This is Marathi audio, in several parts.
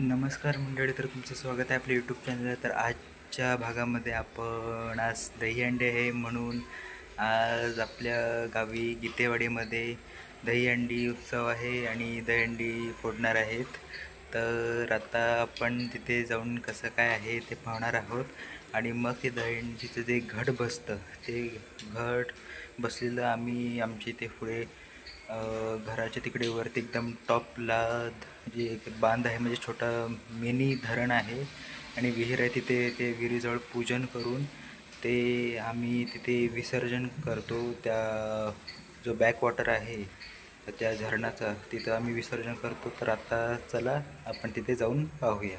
नमस्कार मंडळी तर तुमचं स्वागत आहे आपल्या यूट्यूब चॅनलला तर आजच्या भागामध्ये आपण आज दहीहंडे आहे म्हणून आज आपल्या गावी गीतेवाडीमध्ये दहीहंडी उत्सव आहे आणि दहीहंडी फोडणार आहेत. तर आता आपण तिथे जाऊन कसं काय आहे ते पाहणार आहोत. आणि मग ते दहीहंडीचं जे घट बसतं ते घट बसलेलं आम्ही आमच्या इथे पुढे घराच्या तिकडे वरती एकदम टॉपला जे एक बांध आहे म्हणजे छोटा मिनी धरण आहे आणि विहीर आहे तिथे ते विहिरीजवळ पूजन करून ते आम्ही तिथे विसर्जन करतो. त्या जो बॅकवॉटर आहे त्या झरणाचा तिथं आम्ही विसर्जन करतो. तर आता चला आपण तिथे जाऊन पाहूया.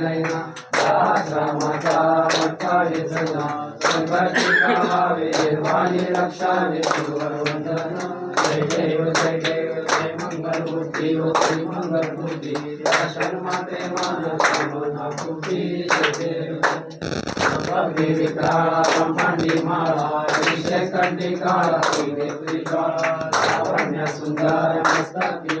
नैना रामाचा मठावे सदा संघाची कामावे वाणी रक्षावे सुवरवंदन मंगल बुद्धी ओ श्री मंगल बुद्धी दर्शन माते मानस मना बुद्धी जय देव भगवी विकाळा ब्रह्मांडी माळा काळा शिवे त्रिकाळा सुंदर मस्तकी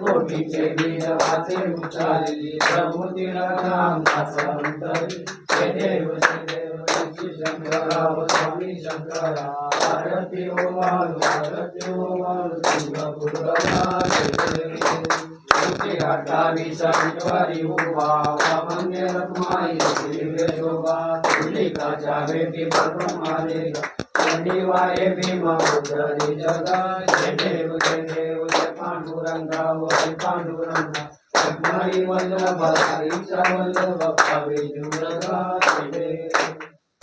कोटीचे वीर वाचे उचारली प्रभू तिला नाम संतरी हे देव देव शंकराव स्वामी शंकरा भारती ओ माल भारती ओ माल सिंह पुरवा श्री अठ्ठावीसा विश्वारी उभा सामान्य रत्माई दिव्य शोभा तुलिकाच्या भेटी प्रथमाले शनिवारे भीमा उदरी जगा जयदेव जयदेव जय पांडुरंगा वय पांडुरंगा रत्नाई वल्लभ हरीचा वल्लभ भावे दुर्गा जयदेव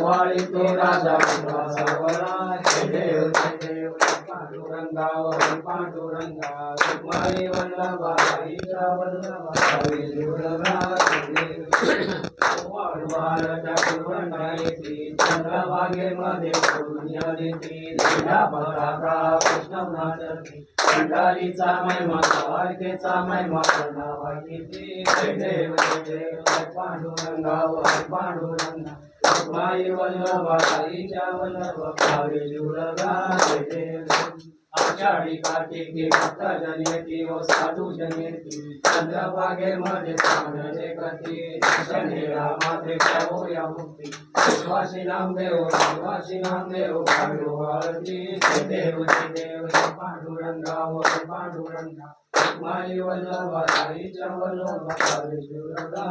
वाळीतो राजा सावरा देव देव पांडुरंगा पांडुरंगा. माई वल्लभाईच्या वल्लभ भावे जुळगा आषाढी कार्तिकी भक्त जनेती व साधू जनेती चंद्रभागेमध्ये चांदणे कती शनिरा माते प्रभो या मुक्ती विश्वासी नामदेव विश्वासी नामदेव भांडू हळदी देव देव पांडुरंगा व पांडुरंगा माई वल्लभाईच्या वल्लभ भावे जुळगा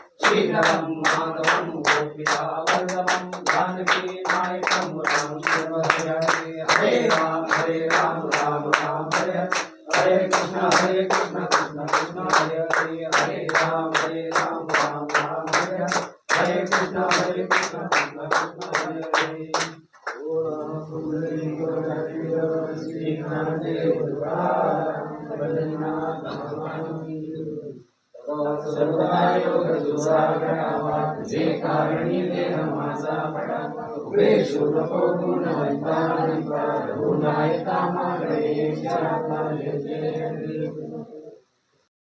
श्रीरं माधवं गोपिका वल्लभं जानकी नायकं राम हरे हरे राम हरे राम राम राम हरे हरे हरे कृष्ण हरे कृष्ण कृष्ण कृष्ण हरे हरे हरे राम हरे राम राम राम हरे हरे हरे कृष्ण हरे कृष्ण कृष्ण कृष्ण हरे हरे श्री ज्ञानदेव जे कारणी देह माझा पडा उभे शूरको गुणवंता गुणायता मागळे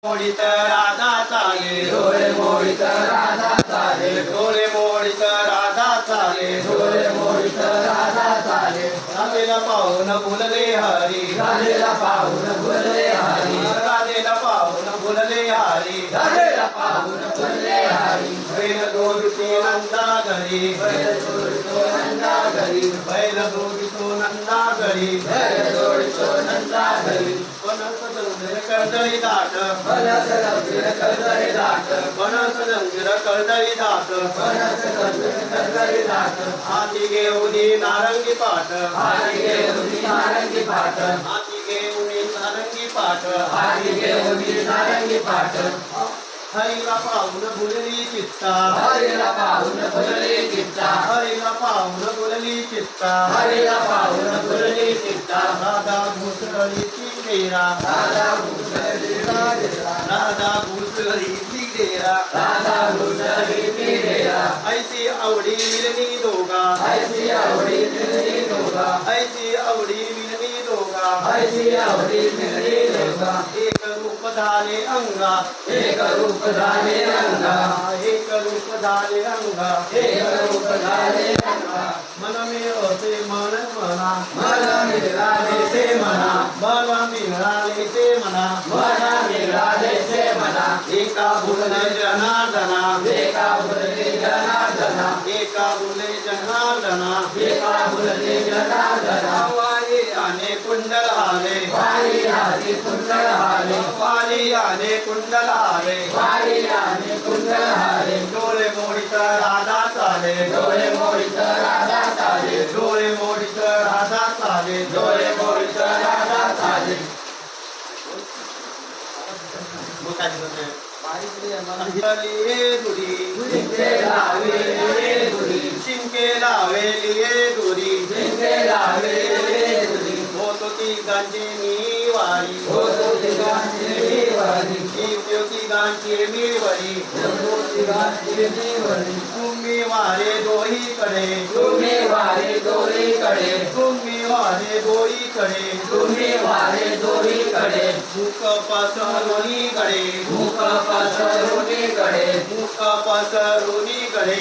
मोडित राधा चाले डोळे मोडित राधा चाले डोळे मोडित राधा चाले डोळे मोडित राधा चाले राधेला पाहून बोलले हरी राधेला पाहून बोलले हरी राधेला पाहून बोलले हरी राधे दोडतो नंदा घरी बैल जोडतो नंदा घरी पणस जंजीर कळदळी दाट पणस जंजीर कळदळी दाट कलदरी दाट हाती घेऊनी नारंगी पाठ। हाती घेऊन नारंगी पाट हाती घेऊनी नारंगी पाठ। हाती घेऊन नारंगी पाट हरीला पाहून फुलली चित्ता। हरीला पाहून फुलली चित्ता। हरीला पाहून फुलली चित्ता। हरीला पाहून फुलली चित्ता। राधा भुसळीची डेरा राधा भूषणी राधा भुसळीची डेरा राधा भूषणी पिढेरा ऐशी आवडी मिलनी दोघा ऐशी आवडी मिळली दोघा ऐशी आवडी मिलनी दोघा ऐशी आवडी मिळली दोघा एक रूप झाले अंगा। एक रूप झाले रंगा एक रूप झाले अंगा। एक रूप झाले रंगा मन मिळते मन म्हणा मला मिळाले ते म्हणा बल मिळाले ते म्हणा मला मिळाले ते म्हणा एका भुलने जनार्दना एका फुलले जनार्दना एका भुले जनार्दना एका फुलले जनार्दना वारी आने कुंडल आले वारी आली कुंडल हारे वारी आने कुंडल आले वारी आली कुंडल हारे डोळे मोडित राधा चाले डोळे मोडित राधा चाले डोळे मोडित राधा चाले डोळे मोडित राधा चाले. शिंके शिंके लावेली दुरी शिंके ती गांची होतो ती गांची तुम्ही वारे दोहीकडे तुम्ही वारे दोरीकडे तुम्ही वारे दोहीकडे तुम्ही वारे दोरीकडे भूकपासून मुख मुख पसरुनीकडे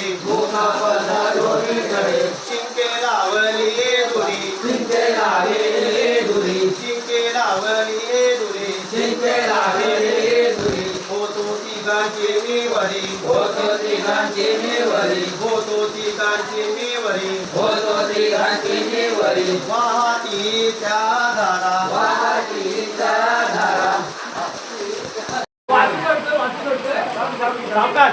शिंके लावली दुरी. शिंके लावेले दुरी. शिंके लावली दुरी. शिंके लावेले दुरी. होतो ती गांची मी वरी. होतो तिघांची वरी. होतो ती गांची मी वरी. होतो तिघांची वरी. वाहती त्या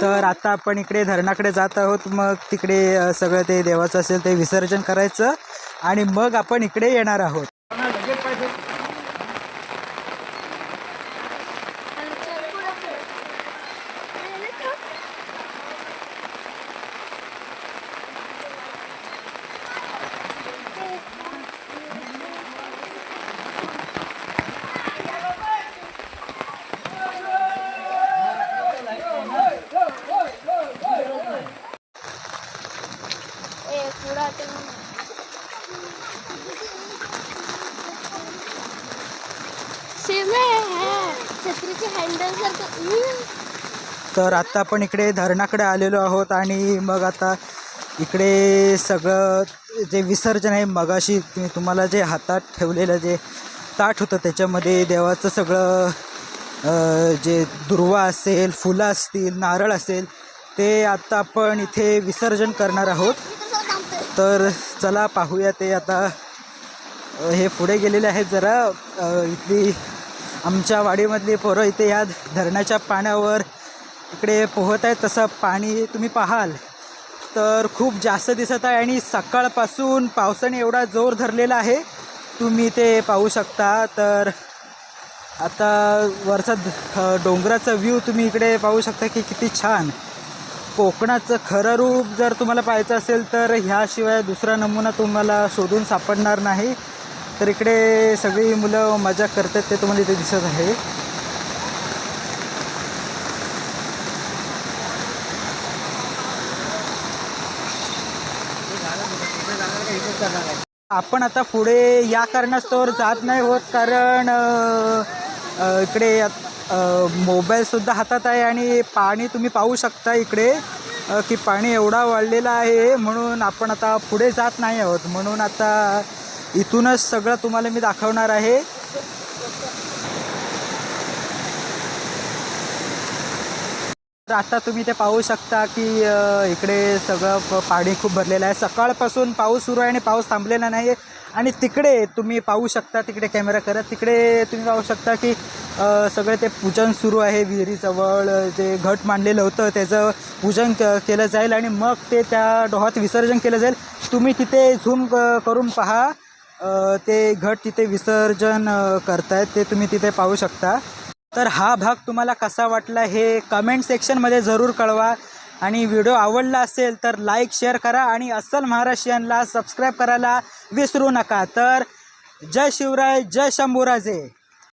तर आता आपण इकडे धरणाकडे जात आहोत. मग तिकडे सगळं ते देवाचं असेल ते विसर्जन करायचं आणि मग आपण इकडे येणार आहोत. तर आत्ता आपण इकडे धरणाकडे आलेलो आहोत आणि मग आता इकडे सगळं जे विसर्जन आहे मगाशी मी तुम्हाला जे हातात ठेवलेलं जे ताट होतं त्याच्यामध्ये देवाचं सगळं जे दुर्वा असेल फुलं असतील नारळ असेल ते आता आपण इथे विसर्जन करणार आहोत. तर चला पाहूया ते आता हे पुढे गेलेले आहेत जरा इथली आमच्या वाडीमधली पोरं इथे या धरणाच्या पाण्यावर इकडे पोहत आहेत तसं पाणी तुम्ही पाहाल. तर खूप जास्त दिसत आहे आणि सकाळपासून पावसाने एवढा जोर धरलेला आहे. तुम्ही ते पाहू शकता. तर आता वरचा डोंगराचा व्ह्यू तुम्ही इकडे पाहू शकता की किती छान. कोकणाचं खरं रूप जर तुम्हाला पाहायचं असेल तर ह्याशिवाय दुसरा नमुना तुम्हाला शोधून सापडणार नाही. तर इकडे सगळी मुलं मजा करतात ते तुम्हाला इथे दिसत आहे. आपण आता पुढे या कारणास्तव जात नाही होत कारण इकडे मोबाईलसुद्धा हातात आहे आणि पाणी तुम्ही पाहू शकता इकडे की पाणी एवढा वाढलेला आहे म्हणून आपण आता पुढे जात नाही आहोत. म्हणून आता इथूनच सगळं तुम्हाला मी दाखवणार आहे. तर आता तुम्ही ते पाहू शकता की इकडे सगळं पाणी खूप भरलेलं आहे. सकाळपासून पाऊस सुरू आहे आणि पाऊस थांबलेला नाही आणि तिकडे तुम्ही पाहू शकता तिकडे कॅमेरा करत तिकडे तुम्ही पाहू शकता की सगळे ते पूजन सुरू आहे. विहिरीजवळ जे घट मांडलेलं होतं त्याचं पूजन क केलं जाईल आणि मग ते त्या डोहात विसर्जन केलं जाईल. तुम्ही तिथे झूम करून पहा. ते घट तिथे विसर्जन करतायत ते तुम्ही तिथे पाहू शकता. तर हा भाग तुम्हाला कसा वाटला हे कमेंट सेक्शनमध्ये जरूर कळवा. आणि व्हिडिओ आवडला असेल तर लाईक शेअर करा आणि अस्सल महाराष्ट्रीयनला सबस्क्राईब करायला विसरू नका. तर जय शिवराय जय शंभूराजे.